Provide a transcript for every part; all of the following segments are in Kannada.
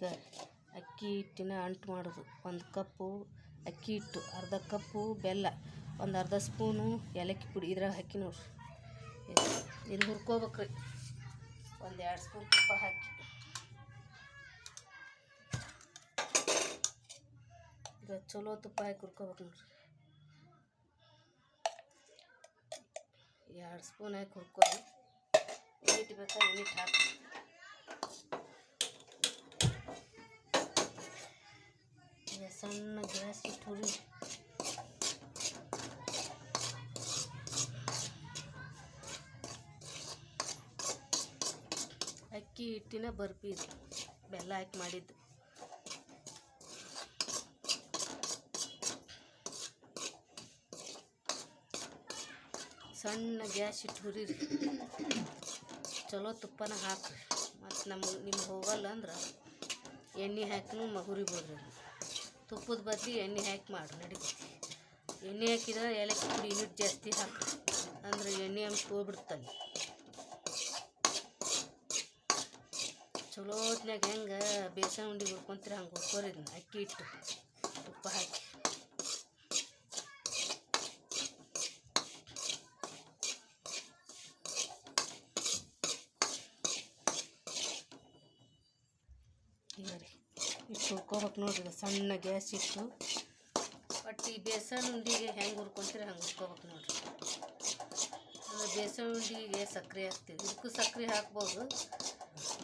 ಈಗ ಅಕ್ಕಿ ಹಿಟ್ಟಿನ ಅಂಟು ಮಾಡೋದು. ಒಂದು ಕಪ್ಪು ಅಕ್ಕಿ ಹಿಟ್ಟು, ಅರ್ಧ ಕಪ್ಪು ಬೆಲ್ಲ, ಒಂದು ಅರ್ಧ ಸ್ಪೂನು ಏಲಕ್ಕಿ ಪುಡಿ ಇದ್ರಾಗ ಹಾಕಿ ನೋಡ್ರಿ. ಇದು ಹುರ್ಕೋಬೇಕ್ರಿ. ಒಂದು ಎರಡು ಸ್ಪೂನ್ ತುಪ್ಪ ಹಾಕಿ. ಈಗ ಚಲೋ ತುಪ್ಪ ಹಾಕಿ ಹುರ್ಕೋಬೇಕು ನೋಡ್ರಿ. ಎರಡು ಸ್ಪೂನ್ ಹಾಕಿ ಹುರ್ಕೋರಿ. ನೀಟ್ ಬೇಕಾದ್ರೆ ನೀಟ್ ಹಾಕಿ ಈಗ ಸಣ್ಣ ಗ್ಯಾಸ್ ಇಟ್ಟು ಹುರಿ ಅಕ್ಕಿ ಹಿಟ್ಟಿನ ಬರ್ಫಿ ಬೆಲ್ಲ ಹಾಕಿ ಮಾಡಿದ್ದು. ಸಣ್ಣ ಗ್ಯಾಸ್ ಇಟ್ಟು ಹುರಿರಿ ಚಲೋ ತುಪ್ಪನ ಹಾಕ್ರಿ. ಮತ್ತು ನಮ್ಗೆ ನಿಮ್ಗೆ ಹೋಗಲ್ಲ ಅಂದ್ರೆ ಎಣ್ಣೆ ಹಾಕಿನೂ ಹುರಿಬೋದ್ರಿ. ತುಪ್ಪದ ಬದಲಿ ಎಣ್ಣೆ ಹಾಕಿ ಮಾಡಿರಿ ನಡೀತು ಎಣ್ಣೆ ಹಾಕಿದ್ರೆ ಏಲಕ್ಕಿ ಪುಡಿ ಯೂನಿಟ್ ಜಾಸ್ತಿ ಹಾಕಿ. ಅಂದ್ರೆ ಎಣ್ಣೆ ಅಂಶ ಹೋಗ್ಬಿಡ್ತಲ್ಲಿ ಚಲೋ ಹೊತ್ನ್ಯಾಗ ಹೆಂಗೆ ಬೇಸನ್ ಉಂಡಿ ಹುರ್ಕೊಂತೀರ ಹಂಗೆ ಇದನ್ನ, ಅಕ್ಕಿ ಹಿಟ್ಟು, ತುಪ್ಪ ಹಾಕಿ ಈಗ ರೀ ಇಟ್ಟು ಹುರ್ಕೋಬೇಕು ನೋಡ್ರಿ ಸಣ್ಣ ಗ್ಯಾಸ್ ಇಟ್ಟು. ಒಟ್ಟು ಈ ಬೇಸನ್ ಉಂಡಿಗೆ ಹೆಂಗೆ ಹುರ್ಕೊಂತೀರಿ ಹಂಗೆ ಹುರ್ಕೋಬೇಕು ನೋಡ್ರಿ. ಬೇಸನ್ ಉಂಡಿಗೆ ಸಕ್ಕರೆ ಹಾಕ್ತೀವಿ. ಇದಕ್ಕೂ ಸಕ್ಕರೆ ಹಾಕ್ಬೋದು.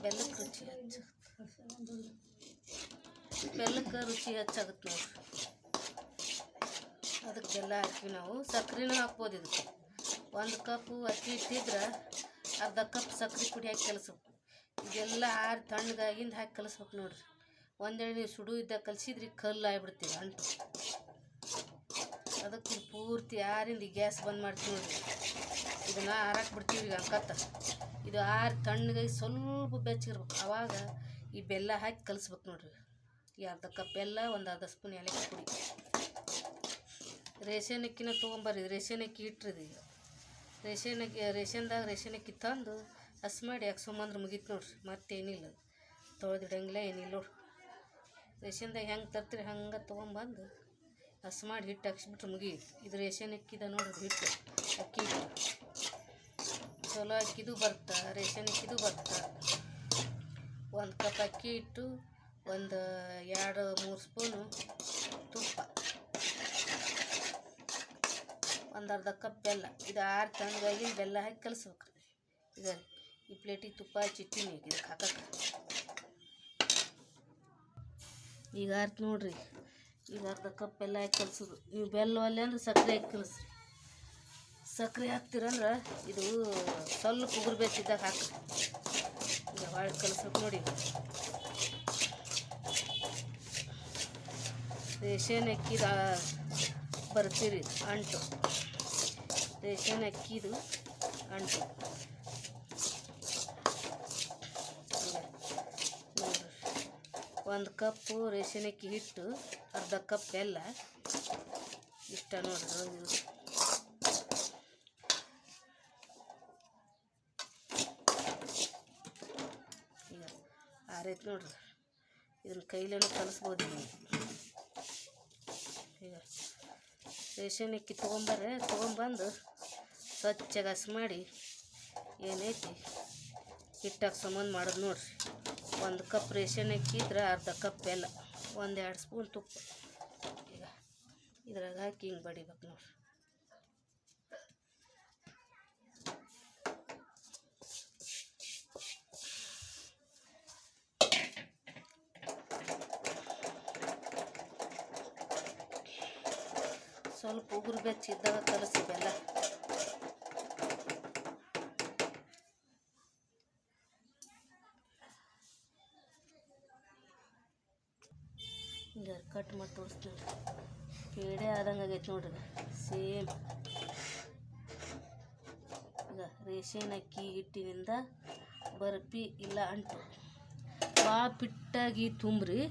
ಬೆಲ್ಲಕ್ಕೆ ರುಚಿ ಹೆಚ್ಚು. ಬೆಲ್ಲಕ್ಕೆ ರುಚಿ ಹೆಚ್ಚಾಗುತ್ತೆ ನೋಡ್ರಿ. ಅದಕ್ಕೆ ಬೆಲ್ಲ ಹಾಕ್ತೀವಿ ನಾವು. ಸಕ್ಕರೆನೂ ಹಾಕ್ಬೋದು ಇದಕ್ಕೆ. ಒಂದು ಕಪ್ಪು ಅಕ್ಕಿ ಇಟ್ಟಿದ್ರೆ ಅರ್ಧ ಕಪ್ ಸಕ್ಕರೆ ಪುಡಿ ಹಾಕಿ ಕಲಿಸ್ಬೇಕು. ಇದೆಲ್ಲ ಆರು ತಣ್ಣಗಾಗಿಂದ ಹಾಕಿ ಕಲಿಸ್ಬೇಕು ನೋಡ್ರಿ. ಒಂದೆರಡು ನೀವು ಸುಡು ಇದ್ದಾಗ ಕಲಿಸಿದ್ರಿ ಕಲ್ಲು ಆಗಿಬಿಡ್ತೀವಿ ಅಂಟು. ಅದಕ್ಕೆ ಪೂರ್ತಿ ಆರಿಂದ ಗ್ಯಾಸ್ ಬಂದ್ ಮಾಡ್ತೀವಿ ನೋಡಿರಿ. ಇದನ್ನು ಆರಾಕ್ ಬಿಡ್ತೀವಿ ಈಗ ಅಂಕತ್ತ ಇದು ಆರು ತಣ್ಣಗಾಗಿ ಸ್ವಲ್ಪ ಬೆಚ್ಚಗಿರ್ಬೇಕು ಆವಾಗ ಈ ಬೆಲ್ಲ ಹಾಕಿ ಕಲಿಸ್ಬೇಕು ನೋಡ್ರಿ. ಈ ಅರ್ಧ ಕಪ್ ಬೆಲ್ಲ ಒಂದು ಅರ್ಧ ಸ್ಪೂನ್ ಏಲಕ್ಕಿ ಪುಡಿ. ರೇಷನ್ ಅಕ್ಕಿನ ತೊಗೊಂಬರ್ರಿ. ರೇಷನ್ ಅಕ್ಕಿ ಇಟ್ರಿದು ಈಗ. ರೇಷನ್ ಅಕ್ಕಿ ರೇಷನ್ದಾಗ ರೇಷನ್ ಅಕ್ಕಿ ತಂದು ಹಸಿ ಮಾಡಿ ಹಾಕ್ಸೊಂಬಂದ್ರೆ ಮುಗೀತು ನೋಡ್ರಿ. ಮತ್ತೇನಿಲ್ಲ. ತೊಳೆದಿಡಂಗಿಲ್ಲ, ಏನಿಲ್ಲ ನೋಡ್ರಿ. ರೇಷನ್ದಾಗ ಹೆಂಗೆ ತರ್ತೀರಿ, ಹಂಗೆ ತೊಗೊಂಬಂದು ಹಸ್ ಮಾಡಿ ಹಿಟ್ಟು ಹಾಕ್ಸ್ಬಿಟ್ರೆ ಮುಗೀತು ಇದು ರೇಷನ್ ಅಕ್ಕಿದ ನೋಡ್ರಿ ಹಿಟ್ಟು, ಅಕ್ಕಿ ಚಲೋ ಅಕ್ಕಿದು ಬರ್ತಾ, ರೇಷನ್ ಅಕ್ಕಿದು ಬರ್ತಾ. ಒಂದು ಕಪ್ ಅಕ್ಕಿ ಹಿಟ್ಟು, ಒಂದು ಎರಡು ಮೂರು ಸ್ಪೂನು ತುಪ್ಪ. ಒಂದು ಅರ್ಧ ಕಪ್ ಬೆಲ್ಲ. ಇದು ಆರು ತಂಗಾಗಿ ಬೆಲ್ಲ ಹಾಕಿ ಕಲಿಸ್ಬೇಕು ಇದು ಈ ಪ್ಲೇಟಿಗೆ ತುಪ್ಪ ಚಿಟ್ಟಿನಿ ಇದಕ್ಕೆ ಹಾಕಕ್ಕೆ. ಈಗ ಆರ್ತು ನೋಡ್ರಿ. ಈಗ ಅರ್ಧ ಕಪ್ ಎಲ್ಲ ಹಾಕಿ ಕಲ್ಸೋದು. ನೀವು ಬೆಲ್ಲ ಒಲ್ಲೆ ಅಂದ್ರೆ ಸಕ್ಕರೆ ಹಾಕಿ ಕಲಸ್ರಿ. ಸಕ್ಕರೆ ಹಾಕ್ತೀರಂದ್ರೆ ಇದು ಸ್ವಲ್ಪ ಉಗುರು ಬೇಸಿದ್ದಾಗ ಹಾಕ್ರಿ. ಈಗ ಭಾಳ ಕಲಿಸ್ಬೇಕು ನೋಡಿ ರೇಷನ್ ಅಕ್ಕಿದ ಬರ್ತೀರಿ ಅಂಟು. ರೇಷನ್ ಅಕ್ಕಿದು ಅಂಟು ನೋಡ್ರಿ ಒಂದು ಕಪ್ಪು ರೇಷನ್ ಅಕ್ಕಿ ಹಿಟ್ಟು, ಅರ್ಧ ಕಪ್ ಬೆಲ್ಲ. ಇಷ್ಟ ಇದು. ಈಗ ಆರೈತೆ ನೋಡ್ರಿ. ಇದನ್ನ ಕೈಲೇನು ಕಲಿಸ್ಬೋದು ಈಗ ರೇಷನ್ ಅಕ್ಕಿ ತೊಗೊಂಬರ್ರೆ, ತೊಗೊಂಬಂದು ಸ್ವಚ್ಛ ಹಸ್ ಮಾಡಿ ಏನೈತಿ ಹಿಟ್ಟಾಗಿ ಸಂಬಂಧ ಮಾಡೋದು ನೋಡ್ರಿ. ಒಂದು ಕಪ್ ರೇಷನ್ ಅಕ್ಕಿ ಅರ್ಧ ಕಪ್ ಬೆಲ್ಲ ಒಂದು ಎರಡು ಸ್ಪೂನ್ ತುಪ್ಪ. ಈಗ ಇದ್ರಾಗ ಹಾಕಿ ಹಿಂಗೆ ಬಡಿಬೇಕು ನೋಡ್ರಿ ಸ್ವಲ್ಪ ಉಗುರು ಬೆಚ್ಚಿದ್ದಾಗ ಕಲಸಿ ಬೆಲ್ಲ ಹಿಂಗೆ ಕಟ್ ಮಾಡಿ ತೋರಿಸ್ತೀನಿ. ಪೇಡೆ ಆದಂಗೆ ಆಗೈತೆ ನೋಡ್ರಿ ಸೇಮ್. ಈಗ ರೇಷನ್ ಅಕ್ಕಿ ಹಿಟ್ಟಿನಿಂದ ಬರ್ಫಿ ಇಲ್ಲ ಅಂಟು. ಭಾಳ ಪಿಟ್ಟಾಗಿ ತುಂಬ್ರಿ,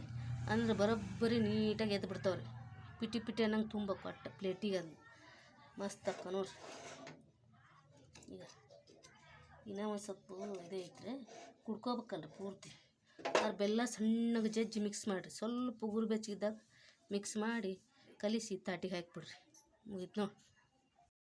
ಅಂದ್ರೆ ಬರೋಬ್ಬರಿ ನೀಟಾಗಿ ಎದ್ದು ಬಿಡ್ತಾವ್ರಿ. ಪಿಟಿ ಪಿಟಿ ಅನ್ನಂಗೆ ತುಂಬಬೇಕು ಒಟ್ಟು ಪ್ಲೇಟಿಗೆ ಅದು. ಮಸ್ತ್ ಅಕ್ಕ ನೋಡ್ರಿ. ಈಗ ಇನ್ನೂ ಒಂದು ಸ್ವಲ್ಪ ಇದೇ ಐತ್ರಿ, ಕುಡ್ಕೋಬೇಕಲ್ರಿ ಪೂರ್ತಿ. ಅದ್ರ ಬೆಲ್ಲ ಸಣ್ಣಗೆ ಜಜ್ಜಿ ಮಿಕ್ಸ್ ಮಾಡಿರಿ. ಸ್ವಲ್ಪ ಉಗುರು ಬೆಚ್ಚಗಿದ್ದಾಗ ಮಿಕ್ಸ್ ಮಾಡಿ ಕಲಿಸಿ ತಾಟಿಗೆ ಹಾಕಿಬಿಡ್ರಿ. ಮುಗಿತು ನೋಡಿ.